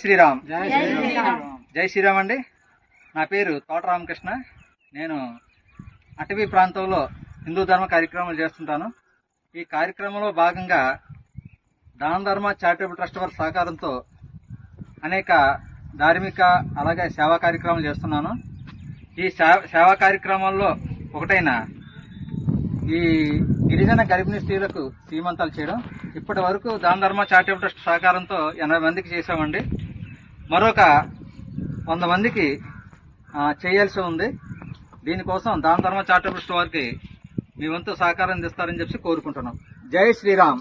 శ్రీరామ్. జై శ్రీరామ్. అండి. నా పేరు తోట రామకృష్ణ. నేను అటవీ ప్రాంతంలో హిందూ ధర్మ కార్యక్రమాలు చేస్తుంటాను. ఈ కార్యక్రమంలో భాగంగా దాన ధర్మ చారిటబుల్ ట్రస్ట్ వారి సహకారంతో అనేక ధార్మిక అలాగే సేవా కార్యక్రమాలు చేస్తున్నాను. ఈ సేవా కార్యక్రమాల్లో ఒకటైన ఈ గిరిజన గర్భిణీ స్త్రీలకు సీమంతాలు చేయడం. ఇప్పటి వరకు దాన ధర్మ చారిటబుల్ ట్రస్ట్ సహకారంతో ఎనభై మందికి చేసామండి మరొక వంద మందికి చేయాల్సి ఉంది. దీనికోసం దాన ధర్మ చారిటబుల్ స్టోర్కి మీ వంతు సహకారం అందిస్తారని చెప్పి కోరుకుంటున్నాం. జై శ్రీరామ్.